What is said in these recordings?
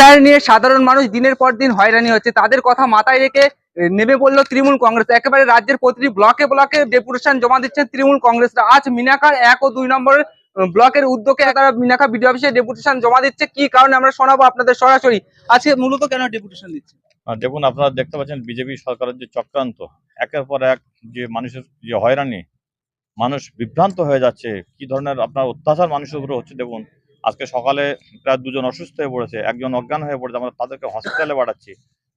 SR নিয়ে সাধারণ মানুষ দিনের পর দিন হয়রানি হচ্ছে। তাদের কথা মাথায় রেখে নেমে পড়ল তৃণমূল কংগ্রেস। একেবারে রাজ্যের প্রতিটি ব্লকে ব্লকে ডেপুটেশন জমা দিচ্ছেন তৃণমূল কংগ্রেসরা। আজ মিনাকার এক ও দুই নম্বরের ব্লকের উদ্যোগে তারা মিনাকা বিডিও অফিসে ডেপুটেশন জমা দিচ্ছে। কি কারণে আমরা শোনাবো আপনাদের সরাসরি? আজকে মূলত কেন ডেপুটেশন দিচ্ছে? দেখুন, আপনারা দেখতে পাচ্ছেন বিজেপি সরকারের যে চক্রান্ত, একের পর এক যে মানুষের যে হয়রানি, মানুষ বিভ্রান্ত হয়ে যাচ্ছে। কি ধরনের আপনার অত্যাচার মানুষের উপরে হচ্ছে, দেখুন। আজকে সকালে প্রায় দুজন অসুস্থ হয়ে পড়েছে একজন অজ্ঞান হয়ে পড়েছে আমরা তাদেরকে হসপিটালে পাঠাচ্ছি।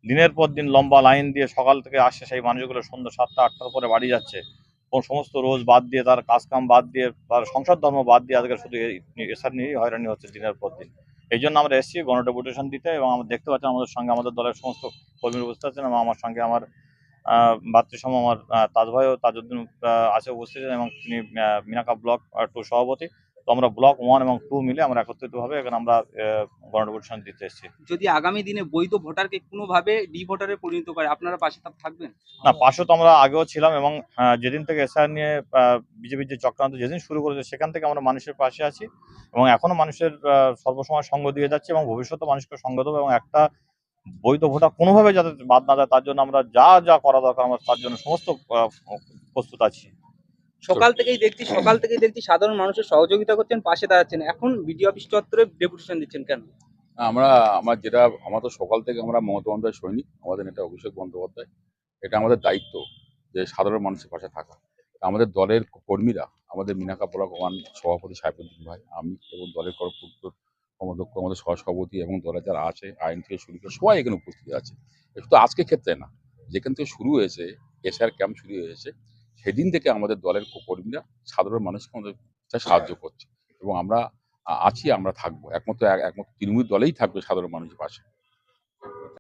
দিনের পর দিন লম্বা লাইন দিয়ে সকাল থেকে আসছে সেই মানুষগুলো সন্ধ্যা সাতটা আটটার পরে বাড়ি যাচ্ছে। সমস্ত রোজ বাদ দিয়ে তার কাজকাম বাদ দিয়ে তার সংসার ধর্ম বাদ দিয়ে আজকে শুধু এসব নিয়েই হয়রানি হচ্ছে দিনের পর দিন। এই জন্য আমরা এসেছি গণডেপুটেশন দিতে এবং আমরা দেখতে পাচ্ছি আমাদের সঙ্গে আমাদের দলের সমস্ত কর্মীরা উপস্থিত আছেন এবং আমার সঙ্গে আমার ভাতৃসম আমার আহ, তাজ ভাইও তাজউদ্দিন আছে উপস্থিত এবং তিনি মিনাকা ব্লক টু সভাপতি। তো আমরা ব্লক ওয়ান এবং টু মিলে আমরা একত্রিত ভাবে এখানে আমরা গণডেপুটেশন দিতে এসেছি। যদি আগামী দিনে বৈধ ভোটারকে কোনোভাবে ডি ভোটারে পরিণত করে আপনারা পাশে থাকবেন? না পাশে তো আমরা আগেও ছিলাম এবং যেদিন থেকে এসআর নিয়ে বিজেপির যে চক্রান্ত যেদিন শুরু করেছে সেখান থেকে আমরা মানুষের পাশে আছি এবং এখনও মানুষের সর্বসময় সঙ্গ দিয়ে যাচ্ছে এবং ভবিষ্যতে মানুষকে সঙ্গ দেবো এবং একটা বৈধ ভোটার কোনোভাবে যাতে বাদ না যায় তার জন্য আমরা যা যা করা দরকার আমরা তার জন্য সমস্ত প্রস্তুত আছি। সকাল থেকেই দেখছি সকাল থেকেই দেখছি সাধারণ মানুষের সহযোগিতা করছেন পাশে দাঁড়াচ্ছেন। এখন বিডিও অফিস চত্বরে ডেপুটেশন দিচ্ছেন কেন? আমরা আমার যেটা আমরা তো সকাল থেকে আমরা মমতা বন্দ্যোপাধ্যায় সৈনিক আমাদের নেতা অভিষেক বন্দ্যোপাধ্যায়। এটা আমাদের দায়িত্ব যে সাধারণ মানুষের পাশে থাকা। আমাদের দলের কর্মীরা আমাদের মিনাকা ব্লক ওয়ান সভাপতি সাহেবুদ্দিন ভাই আমি এবং দলের কর্মকর্ত কর্মদক্ষ আমাদের সহসভাপতি এবং দলের যারা আছে আইন থেকে শুরু করে সবাই এখানে উপস্থিত আছে। শুধু আজকে ক্ষেত্রে না। যেখান থেকে শুরু হয়েছে এসআর ক্যাম্প শুরু হয়েছে সেদিন থেকে আমাদের দলের কর্মীরা সাধারণ মানুষকে আমাদের সাহায্য হ্যাঁ। করছে এবং আমরা আছি আমরা থাকব। একমাত্র একমাত্র তৃণমূল দলেই থাকবে সাধারণ মানুষের পাশে।